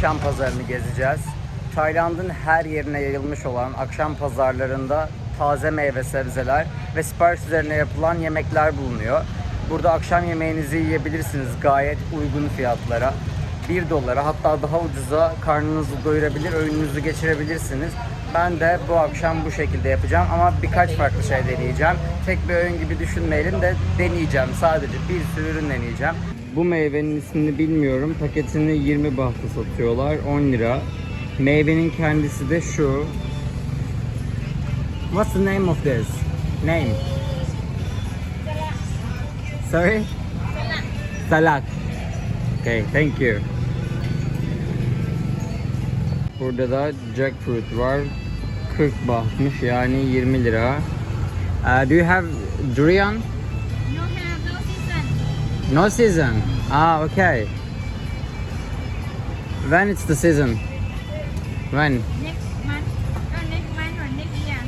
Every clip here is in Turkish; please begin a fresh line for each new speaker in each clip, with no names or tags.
Akşam pazarını gezeceğiz. Tayland'ın her yerine yayılmış olan akşam pazarlarında taze meyve sebzeler ve sipariş üzerine yapılan yemekler bulunuyor. Burada akşam yemeğinizi yiyebilirsiniz gayet uygun fiyatlara. 1 dolara hatta daha ucuza karnınızı doyurabilir, öğününüzü geçirebilirsiniz. Ben de bu akşam bu şekilde yapacağım ama birkaç farklı şey deneyeceğim. Tek bir öğün gibi düşünmeyelim de deneyeceğim. Sadece bir sürü ürün deneyeceğim. Bu meyvenin ismini bilmiyorum. Paketini 20 bahtı satıyorlar. 10 lira. Meyvenin kendisi de şu. What's the name of this? Name? Sorry? Salak. Okay, thank you. Burada da jackfruit var. 40 bahtmış yani 20 lira. Uh, do you have durian?
Have no season.
No season. Ah, okay. When it's the season? When?
Next month. Uh, next month or next year.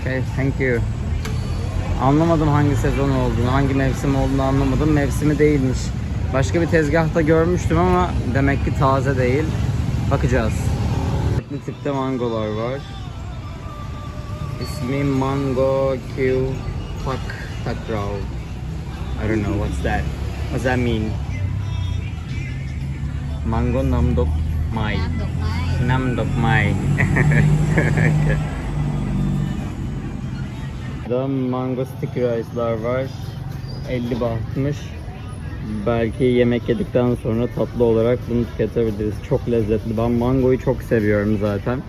Okay, thank you. Anlamadım hangi sezon olduğunu, hangi mevsim olduğunu anlamadım. Mevsimi değilmiş. Başka bir tezgahta görmüştüm ama demek ki taze değil. Bakacağız. Farklı tipte mangolar var. İsmi Mango Q Pak Takraw. I don't know what's that. What does that mean? Mango Namdok Mai. Namdok Mai. okay. Burada mango sticky rice'lar var. 50 bahtmış. Belki yemek yedikten sonra tatlı olarak bunu tüketebiliriz. Çok lezzetli. Ben mangoyu çok seviyorum zaten.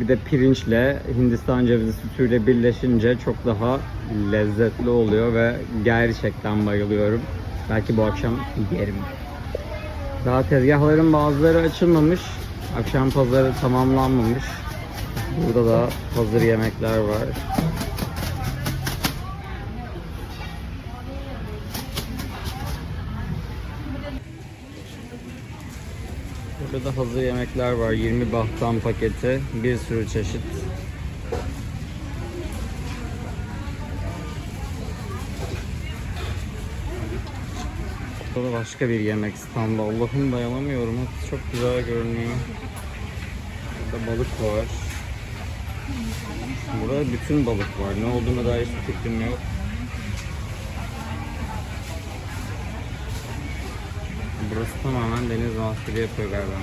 Bir de pirinçle Hindistan cevizi sütüyle birleşince çok daha lezzetli oluyor ve gerçekten bayılıyorum. Belki bu akşam yerim. Daha tezgahların bazıları açılmamış. Akşam pazarı tamamlanmamış. Burada da hazır yemekler var. Burada da hazır yemekler var. 20 bahtan paketi. Bir sürü çeşit. Burada başka bir yemek standı. Allah'ım dayanamıyorum. Çok güzel görünüyor. Burada balık var. Burada bütün balık var. Ne olduğuna dair hiçbir fikrim yok. Burası tamamen deniz mahsulü yapıyor galiba.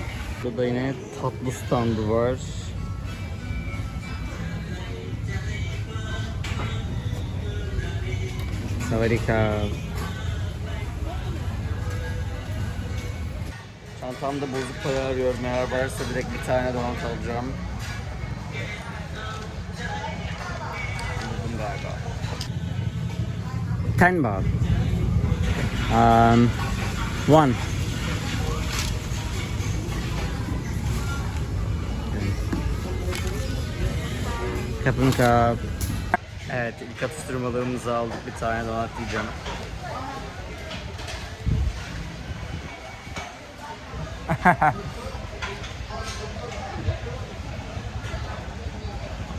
Burada yine tatlı standı var. Savarika. Çantamda bozuk para arıyorum. Eğer varsa direkt bir tane donat alacağım. 10 baht. Um, one. Kapın kap. Evet ilk atıştırmalığımızı aldık. Bir tane donat yiyeceğim.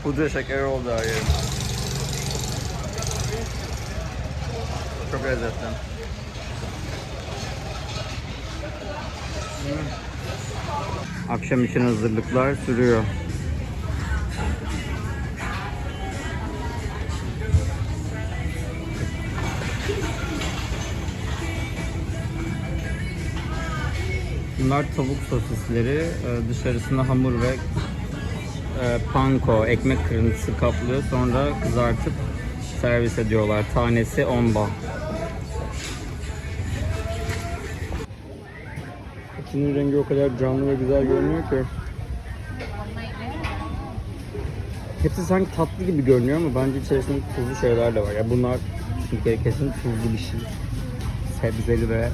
Pudra şekeri oldu her yerim. Çok lezzetli. Akşam için hazırlıklar sürüyor. Bunlar tavuk sosisleri. Ee, Dışarısında hamur ve e, panko, ekmek kırıntısı kaplıyor. Sonra kızartıp servis ediyorlar. Tanesi 10 baht. İçinin rengi o kadar canlı ve güzel görünüyor ki. Hepsi sanki tatlı gibi görünüyor ama bence içerisinde tuzlu şeyler de var. Ya bunlar çünkü kesin tuzlu bir şey. Sebzeli ve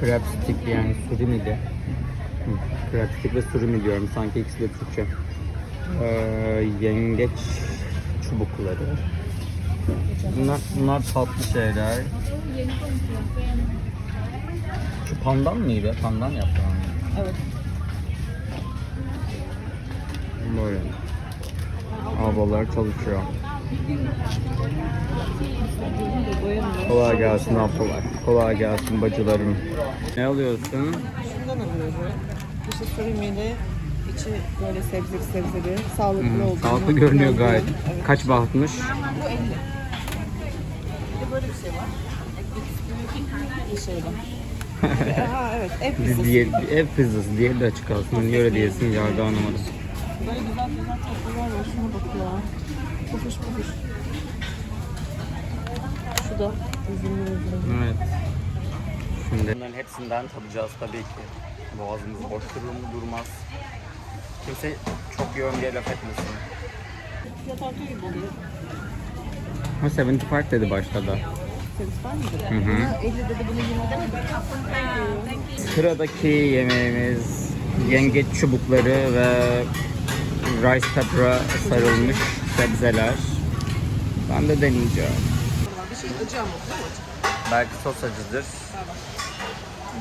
crab stick yani suri miydi? Crab stick ve suri diyorum sanki ikisi de Türkçe. Ee, yengeç çubukları. Bunlar, bunlar tatlı şeyler. Şu pandan mıydı? Pandan mı?
Evet.
Böyle. Arabalar çalışıyor. Kolay gelsin ablalar. Kolay gelsin bacılarım. Ne alıyorsun?
Şundan alıyoruz. Dışı surimiyle, içi böyle sebzeli sebzeli, sağlıklı
Hmm,
olduğunu.
sağlıklı görünüyor gayet.
Evet.
Kaç bahtmış?
Bu 50. Bir de böyle bir şey var. Bir şey var. Aha evet, ev pizzası.
Diye, ev pizzası diye de açık kalsın. Hani öyle diyesin yargı anlamadım.
Böyle güzel güzel tatlılar var. Şuna bak ya. Pufuş pufuş. Şu da üzümlü üzümlü.
Evet. Şimdi bunların hepsinden tadacağız tabii ki. Boğazımız boş durur mu durmaz. Kimse çok yoğun diye laf etmesin.
Fiyat artıyor gibi oluyor.
Ama 75 dedi başta da.
Servis var mıydı?
Hı hı.
Buna 50 dedi, buna 20 demedi.
Sıradaki yemeğimiz yengeç çubukları ve rice pepper'a sarılmış sebzeler. Ben de deneyeceğim.
Bir şey acı ama?
Belki sos acıdır.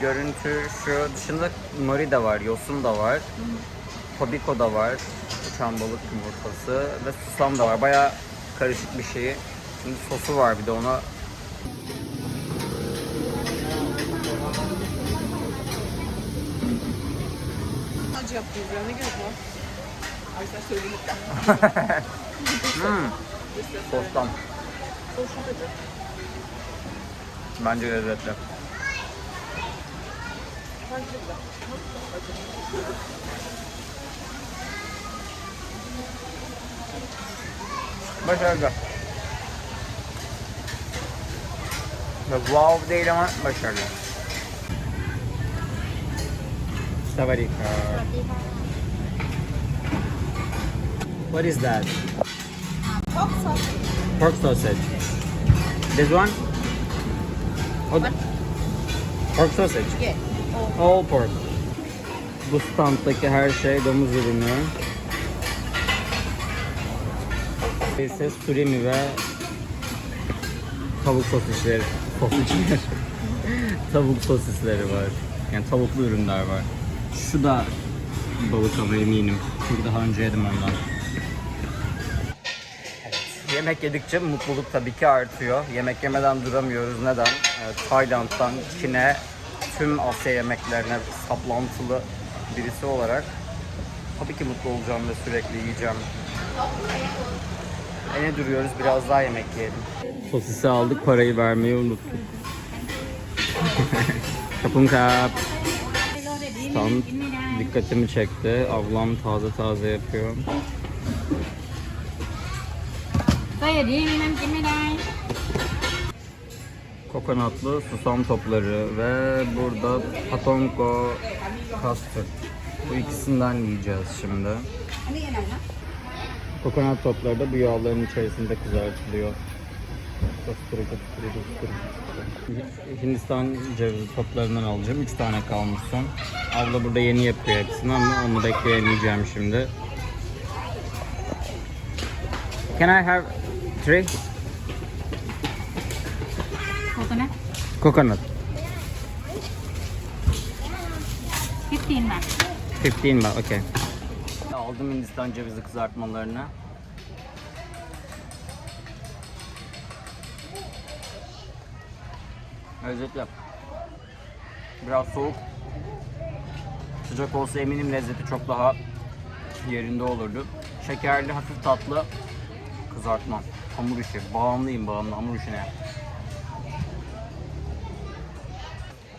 Görüntü şu. Dışında nori de var, yosun da var. Tobiko da var. Uçan balık yumurtası ve susam da var. Baya karışık bir şey. Şimdi sosu var bir de ona.
Acı yaptınız ya ne gerek var? Ay sen söyledin.
Hmm. Sostan.
Sosu dedi.
Bence lezzetli.
Bence güzel.
Başarılı. Ve wow değil ama başarılı. Savarika. What is that? Pork sausage. This one? Oh, pork sausage.
Yeah.
All pork. Bu standdaki her şey domuz ürünü. ise surimi ve tavuk sosisleri. Sosisler. tavuk sosisleri var. Yani tavuklu ürünler var. Şu da balık ama eminim. Çünkü daha önce yedim ondan. Yemek yedikçe mutluluk tabii ki artıyor. Yemek yemeden duramıyoruz. Neden? Ee, Tayland'dan Çin'e tüm Asya yemeklerine saplantılı birisi olarak tabii ki mutlu olacağım ve sürekli yiyeceğim. E ne duruyoruz? Biraz daha yemek yiyelim. Sosisi aldık, parayı vermeyi unuttuk. Kapım kap. Stand dikkatimi çekti. Ablam taze taze yapıyor. Kokonatlı susam topları ve burada patonko kastır. Bu ikisinden yiyeceğiz şimdi. Kokonat topları da bu yağların içerisinde kızartılıyor. Hindistan cevizi toplarından alacağım. 3 tane kalmış son. Abla burada yeni yapıyor hepsini ama onu bekleyemeyeceğim şimdi. Can I have three?
Coconut.
Coconut.
15 baht.
15 baht, okay. Aldım Hindistan cevizi kızartmalarını. Lezzetli. Biraz soğuk. Sıcak olsa eminim lezzeti çok daha yerinde olurdu. Şekerli, hafif tatlı kızartma. Hamur işi. Bağımlıyım bağımlı hamur işine.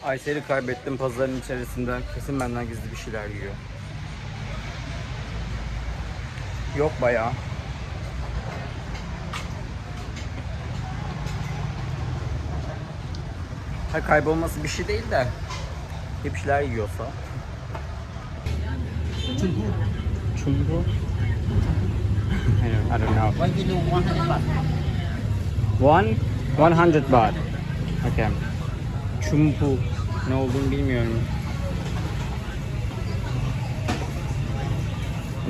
Aysel'i kaybettim pazarın içerisinde. Kesin benden gizli bir şeyler yiyor. Yok bayağı. Ha kaybolması bir şey değil de hep şeyler yiyorsa. Çumbu. Çumbu. I don't know.
One kilo 100 baht.
One, 100 baht. Okay. Çumpu. Ne olduğunu bilmiyorum.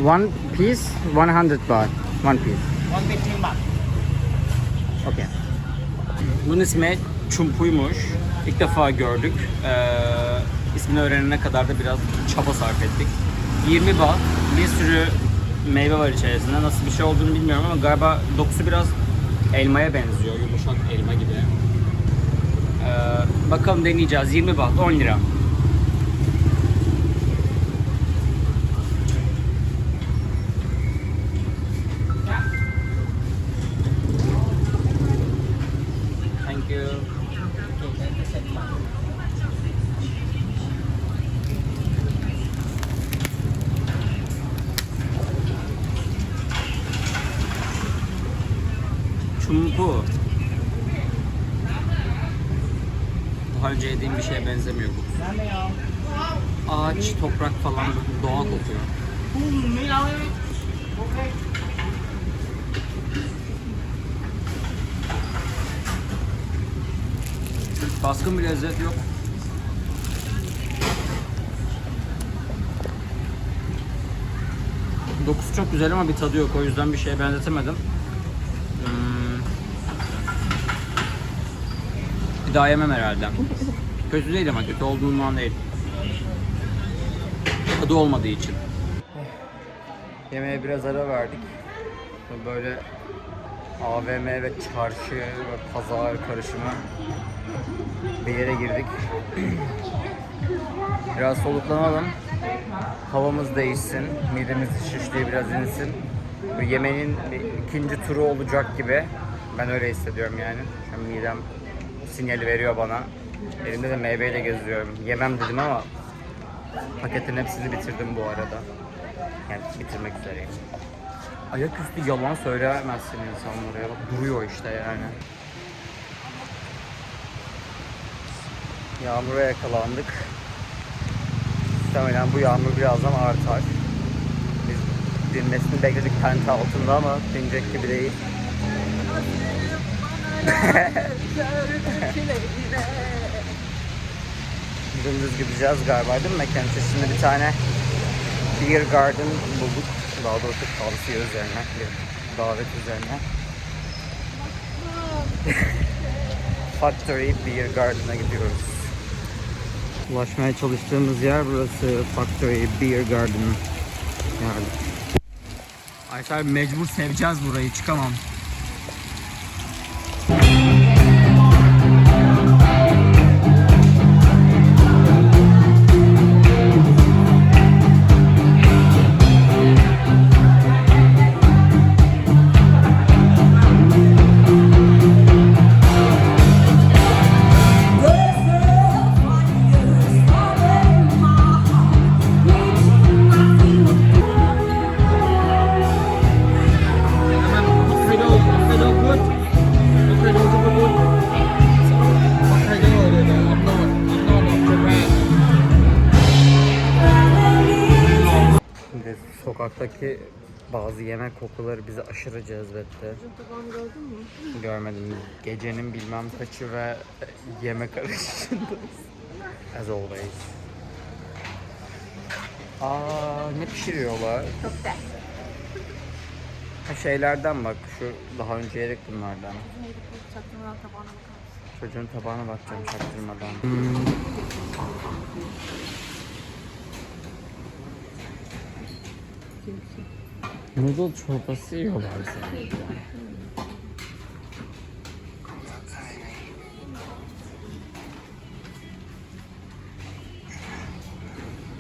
One piece, 100 baht. One piece.
115 baht.
Okey. Bunun ismi Çumpuymuş. İlk defa gördük. Ee, ismini öğrenene kadar da biraz çaba sarf ettik. 20 baht. Bir sürü meyve var içerisinde. Nasıl bir şey olduğunu bilmiyorum ama galiba dokusu biraz elmaya benziyor. Yumuşak elma gibi. Ee, bakalım deneyeceğiz. 20 baht 10 lira. Çumpu. Daha önce yediğim bir şeye benzemiyor bu. Ağaç, toprak falan doğa kokuyor. Baskın bir lezzet yok. Dokusu çok güzel ama bir tadı yok. O yüzden bir şeye benzetemedim. Bir daha yemem herhalde. Kötü değil ama kötü olduğundan değil. Tadı olmadığı için. Yemeğe biraz ara verdik. Böyle AVM ve çarşı ve pazar karışımı bir yere girdik. Biraz soluklanalım. Havamız değişsin. Midemiz şişliği biraz insin. Bu yemeğin bir ikinci turu olacak gibi. Ben öyle hissediyorum yani. Midem sinyali veriyor bana. Elimde de meyveyle geziyorum. Yemem dedim ama paketin hepsini bitirdim bu arada. Yani bitirmek üzereyim. Ayaküstü yalan söyleyemezsin insanlara. Bak duruyor işte yani. Yağmura yakalandık. Muhtemelen bu yağmur birazdan artar. Biz dinmesini bekledik tente altında ama dinecek gibi değil. Dümdüz gideceğiz galiba değil mi Mekente? Şimdi bir tane Beer Garden bulduk. Daha doğrusu tavsiye üzerine, bir davet üzerine. Factory Beer Garden'a gidiyoruz. Ulaşmaya çalıştığımız yer burası Factory Beer Garden. Yani. Ayşe mecbur seveceğiz burayı çıkamam. Sokaktaki bazı yemek kokuları bizi aşırı cezbetti. Görmedim. Gecenin bilmem kaçı ve yemek arayışındayız. As always. Aa ne pişiriyorlar?
Köfte.
Ha, şeylerden bak şu daha önce yedik bunlardan.
Çaktırmadan tabağına bakar mısın?
Çocuğun tabağına bakacağım çaktırmadan. Noodle çorbası yiyorlar sanki.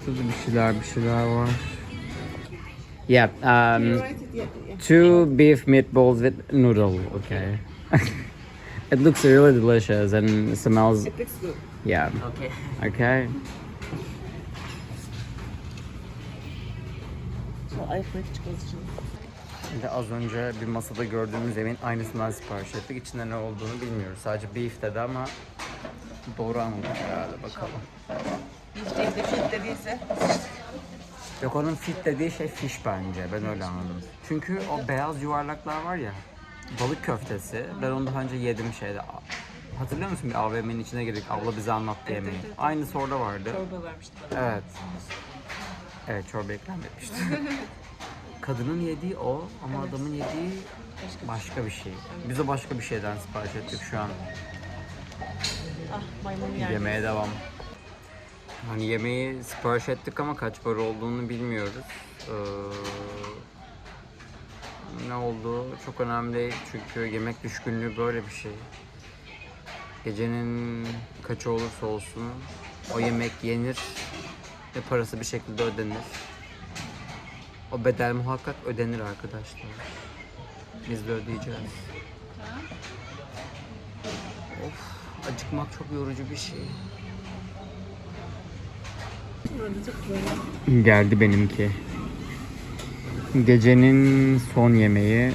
Şurada bir şeyler bir şeyler var. Yeah, um,
Right, yeah, yeah.
Two beef meatballs with noodle, okay. it looks really delicious and smells,
It looks good.
yeah.
Okay.
Okay.
Ayıkmak
Şimdi az önce bir masada gördüğümüz yemeğin aynısından sipariş ettik. İçinde ne olduğunu bilmiyoruz. Sadece beef dedi ama doğru anladık herhalde bakalım.
Fit dediyse
Yok onun fit dediği şey fish bence. Ben öyle anladım. Çünkü o beyaz yuvarlaklar var ya balık köftesi. Ben onu daha önce yedim şeyde. Hatırlıyor musun bir AVM'nin içine girdik. Abla bize anlattı yemeği. Aynısı orada vardı.
çorba vermişti bana.
Evet. Evet çorba ikram etmişti. Kadının yediği o ama adamın yediği
Başka.
Başka bir şey. Biz o başka bir şeyden sipariş ettik şu an.
Ah maymun yer.
Yemeğe devam. Hani yemeği sipariş ettik ama kaç para olduğunu bilmiyoruz. Ee, ne olduğu çok önemli değil çünkü yemek düşkünlüğü böyle bir şey. Gecenin kaçı olursa olsun o yemek yenir ve parası bir şekilde ödenir. O bedel muhakkak ödenir arkadaşlar. Biz de ödeyeceğiz. Of, acıkmak çok yorucu bir şey. Geldi benimki. Gecenin son yemeği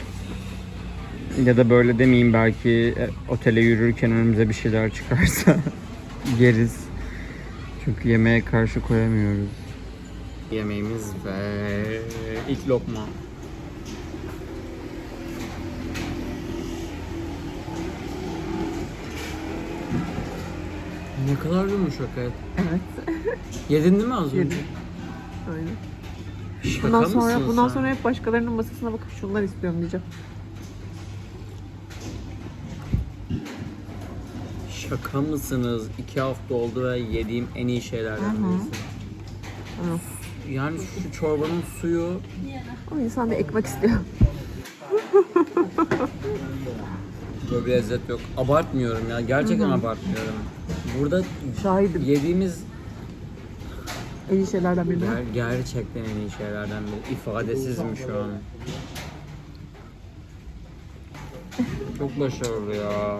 ya da böyle demeyeyim belki e, otele yürürken önümüze bir şeyler çıkarsa yeriz. Çünkü yemeğe karşı koyamıyoruz. Yemeğimiz ve ilk lokma. Ne kadar yumuşak et.
Evet.
Yedin değil mi az önce?
Yedim. Aynen.
Şaka
Bundan sonra bundan
sen?
sonra hep başkalarının masasına bakıp şunlar istiyorum diyeceğim.
Şaka mısınız? İki hafta oldu ve yediğim en iyi şeylerden birisi. Yani şu çorbanın suyu
O insan da ekmek istiyor.
böyle bir lezzet yok. Abartmıyorum ya. Gerçekten abartmıyorum. Burada
Şahidim.
yediğimiz
En iyi şeylerden biri.
ger- gerçekten en iyi şeylerden biri. İfadesizim şu an. Çok başarılı ya.